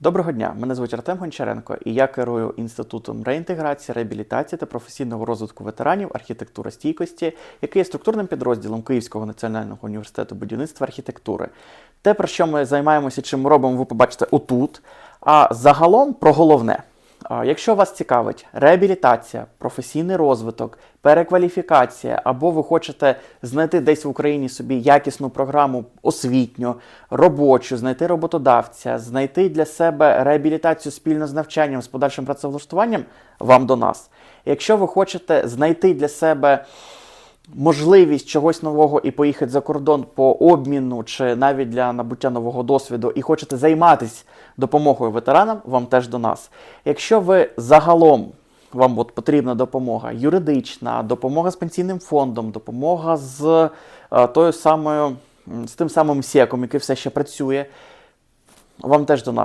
Доброго дня, мене звуть Артем Гончаренко, і я керую інститутом реінтеграції, реабілітації та професійного розвитку ветеранів архітектура стійкості, який є структурним підрозділом Київського національного університету будівництва архітектури. Те, про що ми займаємося, чим робимо, ви побачите отут. А загалом про головне. Якщо вас цікавить реабілітація, професійний розвиток, перекваліфікація, або ви хочете знайти десь в Україні собі якісну програму освітню, робочу, знайти роботодавця, знайти для себе реабілітацію спільно з навчанням, з подальшим працевлаштуванням, вам до нас. Якщо ви хочете знайти для себе можливість чогось нового і поїхати за кордон по обміну чи навіть для набуття нового досвіду і хочете займатися допомогою ветеранам, вам теж до нас. Якщо ви загалом вам от потрібна допомога юридична, допомога з пенсійним фондом, допомога з е, тою самою, з тим самим СЕКом, який все ще працює, вам теж до нас.